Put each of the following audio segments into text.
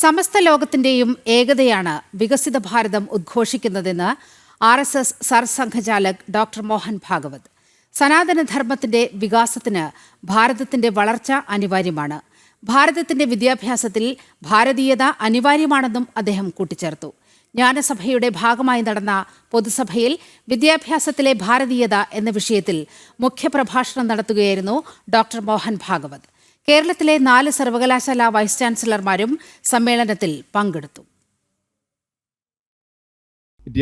സമസ്ത ലോകത്തിന്റെയും ഏകതയാണ് വികസിത ഭാരതം ഉദ്ഘോഷിക്കുന്നതെന്ന് R S S Sarsanghchalak doctor Mohan Bhagwat. സനാതനധർമ്മത്തിന്റെ വികാസത്തിന് ഭാരതത്തിന്റെ വളർച്ച അനിവാര്യമാണ്. ഭാരതത്തിന്റെ വിദ്യാഭ്യാസത്തിൽ ഭാരതീയത അനിവാര്യമാണെന്നും അദ്ദേഹം കൂട്ടിച്ചേർത്തു. ജ്ഞാനസഭയുടെ ഭാഗമായി നടന്ന പൊതുസഭയിൽ വിദ്യാഭ്യാസത്തിലെ ഭാരതീയത എന്ന വിഷയത്തിൽ മുഖ്യപ്രഭാഷണം നടത്തുകയായിരുന്നു ഡോക്ടർ മോഹൻ ഭാഗവത്. കേരളത്തിലെ നാല് സർവകലാശാല വൈസ് ചാൻസലർമാരും സമ്മേളനത്തിൽ പങ്കെടുത്തു.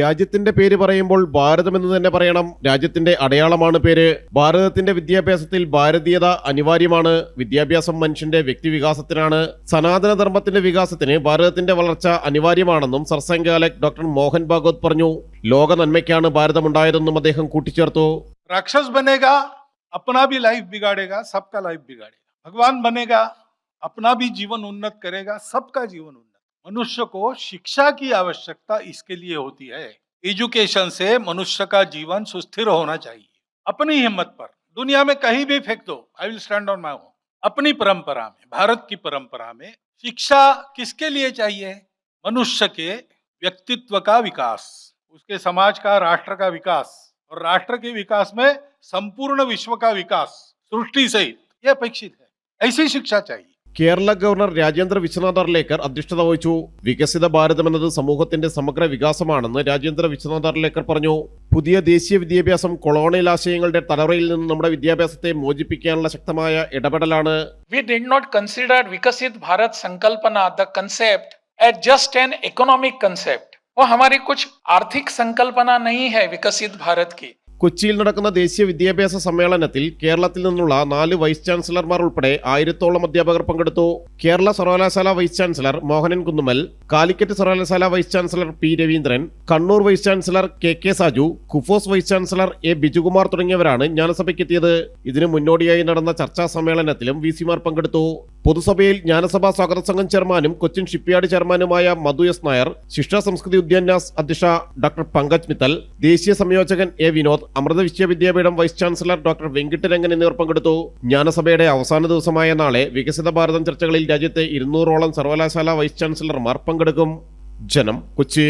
രാജ്യത്തിന്റെ പേര് പറയുമ്പോൾ ഭാരതം എന്ന് തന്നെ പറയണം. രാജ്യത്തിന്റെ അടയാളമാണ് പേര്. ഭാരതത്തിന്റെ വിദ്യാഭ്യാസത്തിൽ ഭാരതീയത അനിവാര്യമാണ്. വിദ്യാഭ്യാസം മനുഷ്യന്റെ വ്യക്തിവികാസത്തിനാണ്. സനാതനധർമ്മത്തിന്റെ വികാസത്തിന് ഭാരതത്തിന്റെ വളർച്ച അനിവാര്യമാണെന്നും സർസംഘാലക് ഡോക്ടർ മോഹൻ ഭാഗവത് പറഞ്ഞു. ലോക നന്മയ്ക്കാണ് ഭാരതം ഉണ്ടായതെന്നും അദ്ദേഹം കൂട്ടിച്ചേർത്തു. ബനേഗ അപ്നാ ബി ലൈഫ് ബിഗാടേഗ സബ്കാ ലൈഫ് भगवान बनेगा, अपना भी जीवन उन्नत करेगा, सबका जीवन उन्नत। मनुष्य को शिक्षा की आवश्यकता इसके लिए होती है। एजुकेशन से मनुष्य का जीवन सुस्थिर होना चाहिए। अपनी हिम्मत पर। दुनिया में कहीं भी फेंक दो। I will stand on my home अपनी परंपरा में, भारत की परंपरा में शिक्षा किसके लिए चाहिए? मनुष्य के व्यक्तित्व का विकास, उसके समाज का, राष्ट्र का विकास और राष्ट्र के विकास में संपूर्ण विश्व का विकास, सृष्टि सहित। यह अपेक्षित है। ऐसी शिक्षा चाहिए കേരള ഗവർണർ രാജേന്ദ്ര വിശ്വനാഥ് അർലേക്കർ അധ്യക്ഷത വഹിച്ചു വികസിത ഭാരതം എന്നത് സമൂഹത്തിന്റെ സമഗ്ര വികാസമാണെന്ന് രാജേന്ദ്ര വിശ്വനാഥ് അർലേക്കർ പറഞ്ഞു പുതിയ ദേശീയ വിദ്യാഭ്യാസം കൊളോണിയൽ ആശയങ്ങളുടെ തലറയിൽ നിന്ന് നമ്മുടെ വിദ്യാഭ്യാസത്തെ മോചിപ്പിക്കാനുള്ള ശക്തമായ ഇടപെടലാണ് we did not consider Vikasit Bharat Sankalpana, the concept, as just an economic concept. वो हमारी कुछ आर्थिक संकल्पना नहीं है विकसित भारत की കൊച്ചിയിൽ നടക്കുന്ന ദേശീയ വിദ്യാഭ്യാസ സമ്മേളനത്തിൽ കേരളത്തിൽ നിന്നുള്ള നാല് വൈസ് ചാൻസലർമാർ ഉൾപ്പെടെ ആയിരത്തോളം അധ്യാപകർ പങ്കെടുത്തു. കേരള സർവകലാശാല വൈസ് ചാൻസലർ മോഹനൻ കുന്നുമൽ കാലിക്കറ്റ് സർവകലാശാല vice chancellor P Raveendran Kannur vice chancellor K K Saju KUFOS vice chancellor A Bijukumar തുടങ്ങിയവരാണ് ജ്ഞാനസഭയ്ക്കെത്തിയത്. ഇതിനു മുന്നോടിയായി നടന്ന ചർച്ചാ സമ്മേളനത്തിലും വി പങ്കെടുത്തു. പൊതുസഭയിൽ ജ്ഞാനസഭാ സ്വാഗത സംഘം ചെയർമാനും കൊച്ചിൻ ഷിപ്പ്യാർഡ് ചെയർമാനുമായ മധു എസ് നായർ ശിക്ഷാ സംസ്കൃതി ഉദ്യാന്യാസ് അധ്യക്ഷ ഡോക്ടർ പങ്കജ് മിത്തൽ ദേശീയ സംയോജകൻ A Vinod Amrita Vishwavidyapeetham vice chancellor doctor Venkitarangan എന്നിവർ പങ്കെടുത്തു. ജ്ഞാനസഭയുടെ അവസാന ദിവസമായ നാളെ വികസിത ഭാരതം ചർച്ചകളിൽ രാജ്യത്തെ ഇരുന്നൂറോളം സർവകലാശാല വൈസ് ചാൻസലർമാർ പങ്കെടുക്കും. ജനം കൊച്ചി.